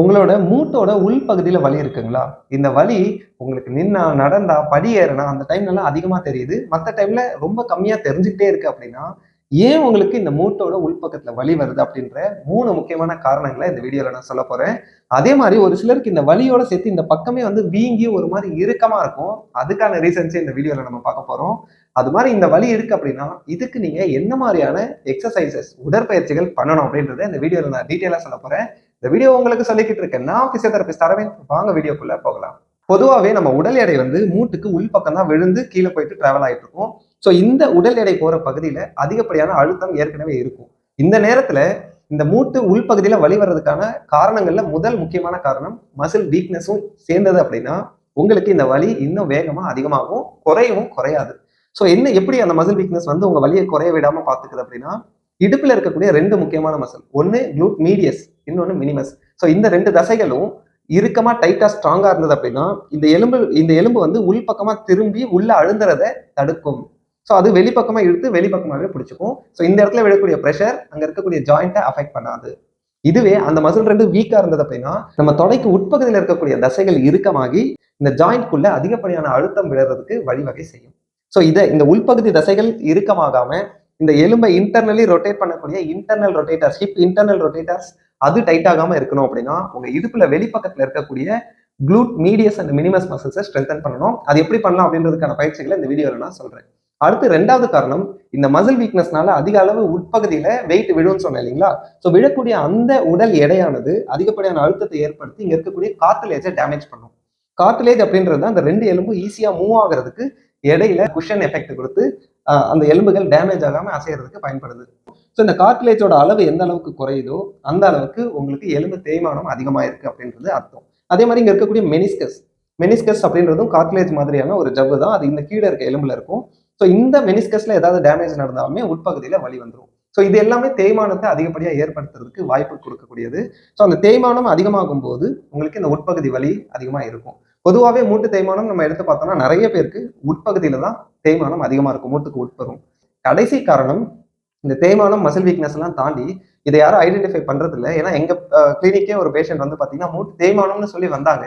உங்களோட மூட்டோட உள்பகுதியில் வலி இருக்குங்களா? இந்த வலி உங்களுக்கு நின்னா நடந்தா படி ஏறினா அந்த டைம்லலாம் அதிகமாக தெரியுது. மற்ற டைம்ல ரொம்ப கம்மியாக தெரிஞ்சுக்கிட்டே இருக்கு அப்படின்னா ஏன் உங்களுக்கு இந்த மூட்டோட உள்பக்கத்தில் வலி வருது அப்படின்ற மூணு முக்கியமான காரணங்களை இந்த வீடியோவில் நான் சொல்ல போகிறேன் அதே மாதிரி ஒரு சிலருக்கு இந்த வலியோட சேர்த்து இந்த பக்கமே வந்து வீங்கி ஒரு மாதிரி இறுக்கமாக இருக்கும். அதுக்கான ரீசன்ஸே இந்த வீடியோவில் நம்ம பார்க்க போகிறோம் அது மாதிரி இந்த வலி இருக்கு அப்படின்னா இதுக்கு நீங்கள் என்ன மாதிரியான எக்ஸசைசஸ் உடற்பயிற்சிகள் பண்ணணும் அப்படின்றத இந்த வீடியோவில் நான் டீட்டெயிலாக சொல்ல போகிறேன் இந்த வீடியோ உங்களுக்கு சொல்லிக்கிட்டு இருக்கேன். நான் பிசியோதெரபிஸ்ட் அரவிந்த் வாங்க வீடியோக்குள்ள போகலாம். பொதுவாகவே நம்ம உடல் எடை வந்து மூட்டுக்கு உள்பக்கம் தான் விழுந்து கீழே போயிட்டு டிராவல் ஆகிட்டு இருக்கும். ஸோ இந்த உடல் எடை போகிற பகுதியில் அதிகப்படியான அழுத்தம் ஏற்கனவே இருக்கும். இந்த நேரத்தில் இந்த மூட்டு உள்பகுதியில் வழி வர்றதுக்கான காரணங்களில் முதல் முக்கியமான காரணம் மசில் வீக்னஸும் சேர்ந்தது அப்படின்னா உங்களுக்கு இந்த வலி இன்னும் வேகமாக அதிகமாகும் குறையவும் குறையாது. ஸோ என்ன எப்படி அந்த மசில் வீக்னஸ் வந்து உங்கள் வலியை குறைய விடாமல் பார்த்துக்குது அப்படின்னா இடுப்புல இருக்கக்கூடிய ரெண்டு முக்கியமான மசில் ஒன்னு க்ளூட் மீடியஸ் இன்னொன்னு மினிமஸ் ஸோ இந்த ரெண்டு தசைகளும் இறுக்கமா டைட்டா ஸ்ட்ராங்கா இருந்தது அப்படின்னா இந்த எலும்பு இந்த எலும்பு வந்து உள்பக்கமாக திரும்பி உள்ள அழுந்துறத தடுக்கும். ஸோ அது வெளிப்பக்கமா இழுத்து வெளிப்பக்கமாகவே பிடிச்சிக்கும். ஸோ இந்த இடத்துல விடக்கூடிய ப்ரெஷர் அங்க இருக்கக்கூடிய ஜாயிண்ட்டை அஃபெக்ட் பண்ணாது. இதுவே அந்த மசில் ரெண்டு வீக்கா இருந்தது அப்படின்னா நம்ம தொடைக்கு உட்பகுதியில் இருக்கக்கூடிய தசைகள் இறுக்கமாகி இந்த ஜாயிண்ட்குள்ள அதிகப்படியான அழுத்தம் விழுறதுக்கு வழிவகை செய்யும். ஸோ இதை இந்த உள்பகுதி தசைகள் இறுக்கமாகாம இந்த எலும்பை இன்டர்னலி ரொட்டேட் பண்ணக்கூடிய internal rotators hip internal rotators அது டைட் ஆகாம இருக்கணும் அப்படின்னா உங்க இடுப்புல வெளிப்பக்கத்துல இருக்கக்கூடிய குளூட் மீடியஸ் அண்ட் மினிமஸ் மசில்ஸை ஸ்ட்ரென்தன் பண்ணணும். அது எப்படி பண்ணலாம் அப்படின்றதுக்கான பயிற்சிகளை இந்த வீடியோல நான் சொல்றேன். அடுத்து ரெண்டாவது காரணம் இந்த மசில் வீக்னஸ்னால அதிக அளவு உட்பகுதியில வெயிட் விழும்னு சொன்னேன் இல்லைங்களா? ஸோ விழக்கூடிய அந்த உடல் எடையானது அதிகப்படியான அழுத்தத்தை ஏற்படுத்தி இங்க இருக்கக்கூடிய கார்டிலேஜை டேமேஜ் பண்ணும். கார்டிலேஜ் அப்படின்றது அந்த ரெண்டு எலும்பும் ஈஸியா மூவ் ஆகுறதுக்கு இடையில குஷன் எஃபெக்ட் கொடுத்து அந்த எலும்புகள் டேமேஜ் ஆகாமல் அசைகிறதுக்கு பயன்படுது. ஸோ இந்த கார்டிலேஜோட அளவு எந்த அளவுக்கு குறையுதோ அந்த அளவுக்கு உங்களுக்கு எலும்பு தேய்மானம் அதிகமாக இருக்குது அப்படின்றது அர்த்தம். அதே மாதிரி இங்கே இருக்கக்கூடிய மெனிஸ்கஸ் மெனிஸ்கஸ் அப்படின்றதும் கார்டிலேஜ் மாதிரியான ஒரு ஜவ்வு தான். அது இந்த கீழே இருக்க எலும்புல இருக்கும். ஸோ இந்த மெனிஸ்கஸ்ல ஏதாவது டேமேஜ் நடந்தாலுமே உட்பகுதியில் வலி வந்துடும் ஸோ இது எல்லாமே தேய்மானத்தை அதிகப்படியாக ஏற்படுத்துறதுக்கு வாய்ப்பு கொடுக்கக்கூடியது. ஸோ அந்த தேய்மானம் அதிகமாகும் போது உங்களுக்கு இந்த உட்பகுதி வலி அதிகமாக இருக்கும். பொதுவாகவே மூட்டு தேய்மானம் நம்ம எடுத்து பார்த்தோம்னா நிறைய பேருக்கு உட்பகுதியில தான் தேய்மானம் அதிகமாக இருக்கும் மூட்டுக்கு உட்பரும் கடைசி காரணம் இந்த தேய்மானம் மசில் வீக்னஸ் எல்லாம் தாண்டி இதை யாரும் ஐடென்டிஃபை பண்றது இல்லை ஏன்னா எங்க கிளினிக்கே ஒரு பேஷண்ட் வந்து பாத்தீங்கன்னா மூட்டு தேய்மானம்னு சொல்லி வந்தாங்க.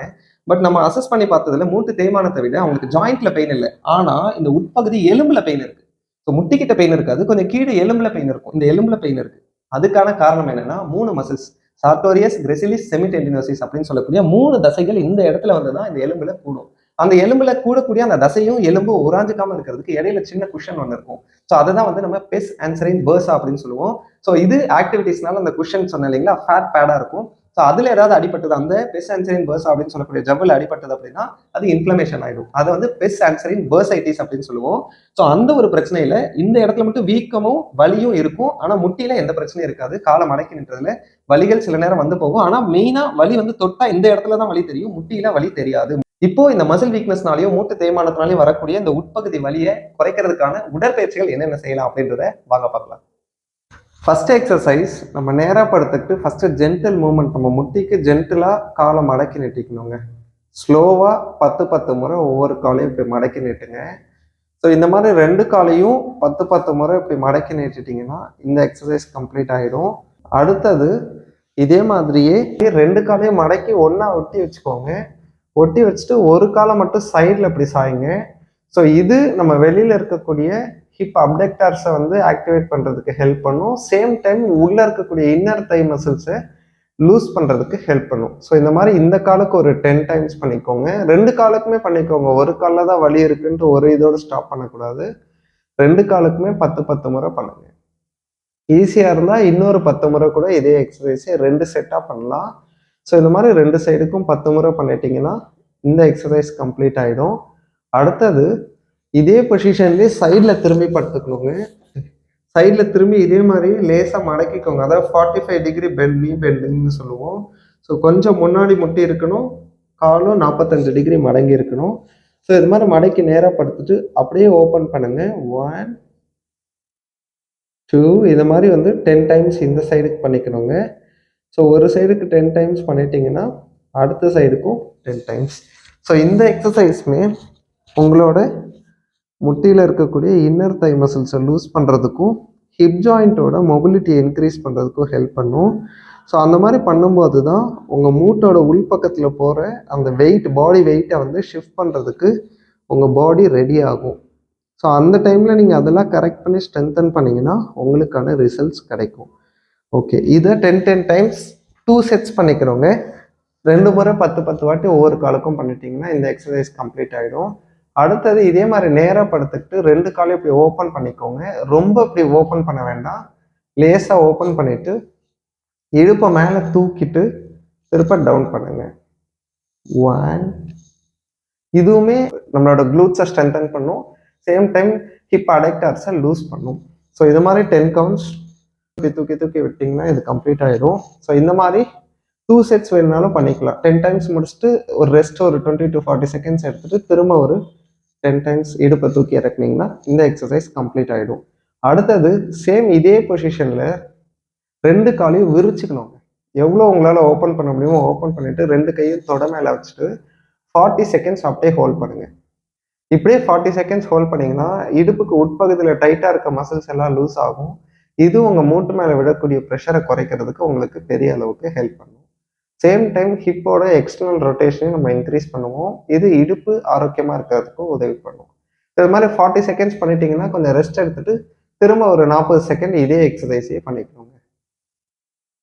பட் நம்ம அசஸ் பண்ணி பார்த்ததுல மூட்டு தேய்மானத்தை விட அவங்களுக்கு ஜாயிண்ட்ல பெயின் இல்லை. ஆனா இந்த உட்பகுதி எலும்புல பெயின் இருக்கு. ஸோ முட்டிக்கிட்ட பெயின் இருக்காது கொஞ்சம் கீழே எலும்புல பெயின் இருக்கும். இந்த எலும்புல பெயின் இருக்கு. அதுக்கான காரணம் என்னன்னா மூணு மசில்ஸ் சார்டோரியஸ் கிரெசிலிஸ் செமிடென்டினோசிஸ் அப்படின்னு சொல்லக்கூடிய மூணு தசைகள் இந்த இடத்துல வந்து தான் இந்த எலும்புல கூடும். அந்த எலும்புல கூடக்கூடிய அந்த தசையும் எலும்பும் உராஞ்சிக்காம இருக்கிறதுக்கு இடையில சின்ன குஷன் ஒன்று இருக்கும். ஸோ அதை தான் வந்து நம்ம பெஸ் ஆன்சரின் பேர்ஸா அப்படின்னு சொல்லுவோம். ஸோ இது ஆக்டிவிட்டிஸ்னால அந்த குஷன் சொன்ன இல்லைங்களா? ஃபேட் பேடா இருக்கும். ஸோ அதுல ஏதாவது அடிப்பட்டது அந்த பெஸ் ஆன்சரின் பேர்ஸ் அப்படின்னு சொல்லக்கூடிய ஜவ்வில் அடிபட்டது அப்படின்னா அது இன்ஃப்ளமேஷன் ஆயிடும். அதை வந்து பெஸ் ஆன்சரின் பேர்சைட்டிஸ் அப்படின்னு சொல்லுவோம். ஸோ அந்த ஒரு பிரச்சனையில இந்த இடத்துல மட்டும் வீக்கமும் வலியும் இருக்கும். ஆனா முட்டியில எந்த பிரச்சனையும் இருக்காது. காலை மடக்கி நின்றதுல வலிகள் சில நேரம் வந்து போகும். ஆனா மெயினா வலி வந்து தொட்டா இந்த இடத்துல தான் வலி தெரியும். முட்டியில வலி தெரியாது. இப்போ இந்த மசில் வீக்னஸ்னாலையும் மூட்டு தேய்மானத்தினாலையும் வரக்கூடிய இந்த உட்பகுதி வலியை குறைக்கிறதுக்கான உடற்பயிற்சிகள் என்னென்ன செய்யலாம் அப்படின்றத வாங்க பார்க்கலாம். ஃபர்ஸ்ட் எக்ஸசைஸ் நம்ம நேராக படுத்துக்கிட்டு ஃபர்ஸ்ட் ஜென்டில் மூமெண்ட் நம்ம முட்டிக்கு ஜென்டிலாக காலை மடக்கி நெட்டிக்கணுங்க. ஸ்லோவாக பத்து பத்து முறை ஒவ்வொரு காலையும் இப்படி மடக்கி நெட்டுங்க. ஸோ இந்த மாதிரி ரெண்டு காலையும் பத்து பத்து முறை இப்படி மடக்கி நீட்டிட்டிங்கன்னா இந்த எக்ஸசைஸ் கம்ப்ளீட் ஆகிடும் அடுத்தது இதே மாதிரியே ரெண்டு காலையும் மடக்கி ஒன்றா ஒட்டி வச்சுக்கோங்க. ஒட்டி வச்சுட்டு ஒரு காலை மட்டும் சைடில் இப்படி சாயுங்க. ஸோ இது நம்ம வெளியில் இருக்கக்கூடிய ஹிப் அப்டெக்டார்ஸை வந்து ஆக்டிவேட் பண்ணுறதுக்கு ஹெல்ப் பண்ணும். சேம் டைம் உள்ளே இருக்கக்கூடிய இன்னர் தை மசில்ஸை லூஸ் பண்ணுறதுக்கு ஹெல்ப் பண்ணும். ஸோ இந்த மாதிரி இந்த காலுக்கு ஒரு டென் டைம்ஸ் பண்ணிக்கோங்க. ரெண்டு காலுக்குமே பண்ணிக்கோங்க. ஒரு காலில் தான் வலி இருக்குன்ட்டு ஒரு இதோடு ஸ்டாப் பண்ணக்கூடாது. ரெண்டு காலுக்குமே பத்து பத்து முறை பண்ணுங்க. ஈஸியாக இருந்தால் இன்னொரு பத்து முறை கூட இதே எக்ஸசைஸை ரெண்டு செட்டாக பண்ணலாம். ஸோ இந்த மாதிரி ரெண்டு சைடுக்கும் பத்து முறை பண்ணிட்டீங்கன்னா இந்த எக்ஸசைஸ் கம்ப்ளீட் ஆகிடும் அடுத்தது இதே பொசிஷன்லேயே சைடில் திரும்பி படுத்துக்கணுங்க. சைடில் திரும்பி இதே மாதிரி லேசாக மடக்கிக்கோங்க. அதாவது ஃபார்ட்டி ஃபைவ் டிகிரி பெண்ட் நீ பெண்டுன்னு சொல்லுவோம். ஸோ கொஞ்சம் முன்னாடி முட்டி இருக்கணும். காலும் நாற்பத்தஞ்சு டிகிரி மடங்கி இருக்கணும். ஸோ இது மாதிரி மடக்கி நேராக படுத்துட்டு அப்படியே ஓப்பன் பண்ணுங்கள் ஒன் டூ இது மாதிரி வந்து டென் டைம்ஸ் இந்த சைடுக்கு பண்ணிக்கணுங்க. ஸோ ஒரு சைடுக்கு டென் டைம்ஸ் பண்ணிட்டீங்கன்னா அடுத்த சைடுக்கும் டென் டைம்ஸ் ஸோ இந்த எக்ஸசைஸுமே உங்களோட முட்டியில் இருக்கக்கூடிய இன்னர் தை மசில்ஸை லூஸ் பண்ணுறதுக்கும் ஹிப் ஜாயிண்ட்டோட மொபிலிட்டியை இன்க்ரீஸ் பண்ணுறதுக்கும் ஹெல்ப் பண்ணும். ஸோ அந்த மாதிரி பண்ணும்போது தான் உங்கள் மூட்டோட உள்பக்கத்தில் போகிற அந்த வெயிட் பாடி வெயிட்டை வந்து ஷிஃப்ட் பண்ணுறதுக்கு உங்கள் பாடி ரெடி ஆகும். ஸோ அந்த டைமில் நீங்கள் அதெல்லாம் கரெக்ட் பண்ணி ஸ்ட்ரென்தன் பண்ணிங்கன்னா உங்களுக்கான ரிசல்ட்ஸ் கிடைக்கும். ஓகே இதை ten ten times two sets பண்ணிக்கிறோங்க. ரெண்டு முறை பத்து பத்து வாட்டி ஒவ்வொரு காலுக்கும் பண்ணிட்டீங்கன்னா இந்த எக்ஸசைஸ் கம்ப்ளீட் ஆகிடும் அடுத்தது இதே மாதிரி நேராக படுத்துக்கிட்டு ரெண்டு காலையும் இப்படி ஓப்பன் பண்ணிக்கோங்க. ரொம்ப இப்படி ஓப்பன் பண்ண வேண்டாம். லேசாக ஓப்பன் பண்ணிட்டு இழுப்பை மேலே தூக்கிட்டு திருப்ப டவுன் பண்ணுங்க. ஒன் இதுவுமே நம்மளோட க்ளூட்ஸை ஸ்ட்ரென்தன் பண்ணும். சேம் டைம் ஹிப் அடக்டர்ஸை லூஸ் பண்ணும். ஸோ இது மாதிரி டென் கவுண்ட்ஸ் தூக்கி தூக்கி தூக்கி விட்டிங்கன்னா இது கம்ப்ளீட் ஆயிடும் ஸோ இந்த மாதிரி டூ செட்ஸ் வேணுனாலும் பண்ணிக்கலாம். டென் டைம்ஸ் முடிச்சுட்டு ஒரு ரெஸ்ட் ஒரு டுவெண்ட்டி டு ஃபார்ட்டி செகண்ட்ஸ் எடுத்துட்டு திரும்ப ஒரு டென் டைம்ஸ் இடுப்பை தூக்கி இறக்குனீங்கன்னா இந்த எக்ஸசைஸ் கம்ப்ளீட் ஆகிடும் அடுத்தது சேம் இதே பொசிஷனில் ரெண்டு காலையும் விரிச்சுக்கணும் எவ்வளோ உங்களால் ஓப்பன் பண்ண முடியுமோ ஓப்பன் பண்ணிவிட்டு ரெண்டு கையும் தொட மேலே வச்சுட்டு ஃபார்ட்டி செகண்ட்ஸ் அப்படியே ஹோல்ட் பண்ணுங்கள் இப்படியே ஃபார்ட்டி செகண்ட்ஸ் ஹோல்ட் பண்ணிங்கன்னா இடுப்புக்கு உட்பகுதியில் டைட்டாக இருக்க மசில்ஸ் எல்லாம் லூஸ் ஆகும். இது உங்கள் மூட்டு மேலே விடக்கூடிய ப்ரெஷரை குறைக்கிறதுக்கு உங்களுக்கு பெரிய அளவுக்கு ஹெல்ப் பண்ணும். சேம் டைம் ஹிப்போட எக்ஸ்டர்னல் ரொட்டேஷனையும் நம்ம இன்க்ரீஸ் பண்ணுவோம். இது இடுப்பு ஆரோக்கியமாக இருக்கிறதுக்கும் உதவி பண்ணுவோம் இது மாதிரி ஃபார்ட்டி செகண்ட்ஸ் பண்ணிட்டீங்கன்னா கொஞ்சம் ரெஸ்ட் எடுத்துட்டு திரும்ப ஒரு நாற்பது செகண்ட் இதே எக்ஸசைஸே பண்ணிக்கணுங்க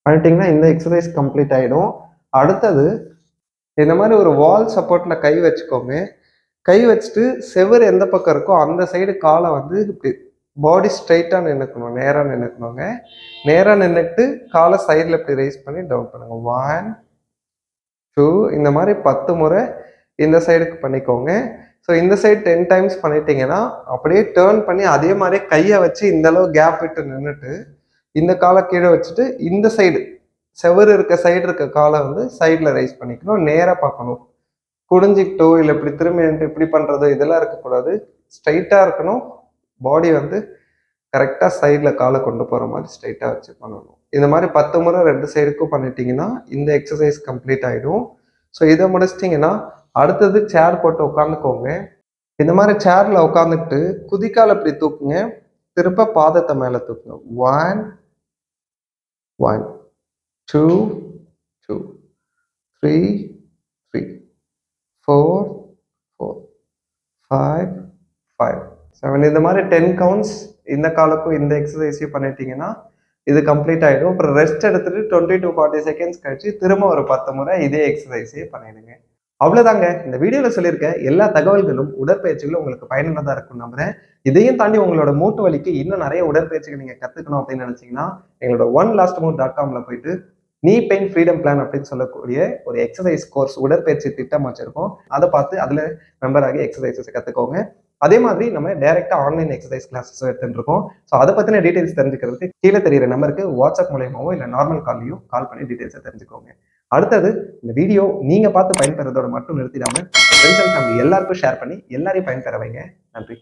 பண்ணிட்டீங்கன்னா இந்த எக்ஸசைஸ் கம்ப்ளீட் ஆகிடும் அடுத்தது இந்த மாதிரி ஒரு வால் சப்போர்ட்டில் கை வச்சுக்கோங்க. கை வச்சுட்டு செவர் எந்த பக்கம் இருக்கோ அந்த சைடு காலை வந்து இப்படி பாடி ஸ்ட்ரைட்டாக நின்றுக்கணும் நேராக நின்றுக்கணுங்க நேராக நின்றுட்டு காலை சைடில் இப்படி ரைஸ் பண்ணி டவுன் பண்ணுங்க. ஒன் டூ இந்த மாதிரி பத்து முறை இந்த சைடுக்கு பண்ணிக்கோங்க. ஸோ இந்த சைடு டென் டைம்ஸ் பண்ணிட்டீங்கன்னா அப்படியே டேர்ன் பண்ணி அதே மாதிரி கையை வச்சு இந்த அளவு கேப் விட்டு நின்றுட்டு இந்த காலை கீழே வச்சுட்டு இந்த சைடு செவரு இருக்க சைடு இருக்க காலை வந்து சைடில் ரைஸ் பண்ணிக்கணும். நேராக பார்க்கணும். குடிஞ்சிக்கிட்டோ இல்லை இப்படி திரும்பி இப்படி பண்ணுறதோ இதெல்லாம் இருக்கக்கூடாது. ஸ்ட்ரைட்டாக இருக்கணும். பாடி வந்து கரெக்டாக சைடில் காலை கொண்டு போகிற மாதிரி ஸ்ட்ரைட்டாக வச்சு பண்ணணும். இந்த மாதிரி பத்து முறை ரெண்டு சைடுக்கும் பண்ணிட்டீங்கன்னா இந்த எக்ஸசைஸ் கம்ப்ளீட் ஆகிடும் ஸோ இதை முடிச்சிட்டிங்கன்னா அடுத்தது சேர் போட்டு உட்காந்துக்கோங்க. இந்த மாதிரி சேரில் உட்காந்துக்கிட்டு குதிக்கால் இப்படி தூக்குங்க. திரும்ப பாதத்தை மேலே தூக்குங்க. One one two two three three four four five five seven இந்த மாதிரி டென் கவுண்ட்ஸ் இந்த காலுக்கும் இந்த எக்ஸசைஸையும் பண்ணிட்டீங்கன்னா இது கம்ப்ளீட் ஆகிடும் அப்புறம் ரெஸ்ட் எடுத்துட்டு டுவெண்ட்டி டு ஃபார்ட்டி செகண்ட்ஸ் கழிச்சு திரும்ப ஒரு பத்து முறை இதே எக்ஸசைஸே பண்ணிடுங்க. அவ்வளோதாங்க இந்த வீடியோவில் சொல்லியிருக்க எல்லா தகவல்களும் உடற்பயிற்சிகளும் உங்களுக்கு பயனுள்ளதாக இருக்கும் நம்புறேன். இதையும் தாண்டி உங்களோட மூட்டு வலிக்கு இன்னும் நிறைய உடற்பயிற்சிகள் நீங்கள் கற்றுக்கணும் அப்படின்னு நினச்சிங்கன்னா எங்களோட ஒன் லாஸ்ட் மூட் டாட் காமில் போயிட்டு நீ பெயின் ஃப்ரீடம் பிளான் அப்படின்னு சொல்லக்கூடிய ஒரு எக்ஸசைஸ் கோர்ஸ் உடற்பயிற்சி திட்டம் வச்சுருக்கோம். அதை பார்த்து அதில் மெம்பர் ஆகி எக்ஸசைசஸ் கற்றுக்கோங்க அதே மாதிரி நம்ம டைரக்டா ஆன்லைன் எக்ஸசைஸ் கிளாஸஸ் எடுத்துட்டு இருக்கோம். ஸோ அதை பற்றின டீடைல்ஸ் தெரிஞ்சுக்கிறதுக்கு கீழே தெரியுற நம்பருக்கு வாட்ஸ்அப் மூலயமாவோ இல்லை நார்மல் கால்லையும் கால் பண்ணி டீடைல்ஸை தெரிஞ்சுக்கோங்க. அடுத்தது இந்த வீடியோ நீங்க பார்த்து பயன்பெறதோட மட்டும் நிறுத்திடாம ஃப்ரெண்ட்ஸ் அண்ட் ஃபேமிலி எல்லாருக்கும் ஷேர் பண்ணி எல்லாரையும் பயன்பெற வைங்க. நன்றி.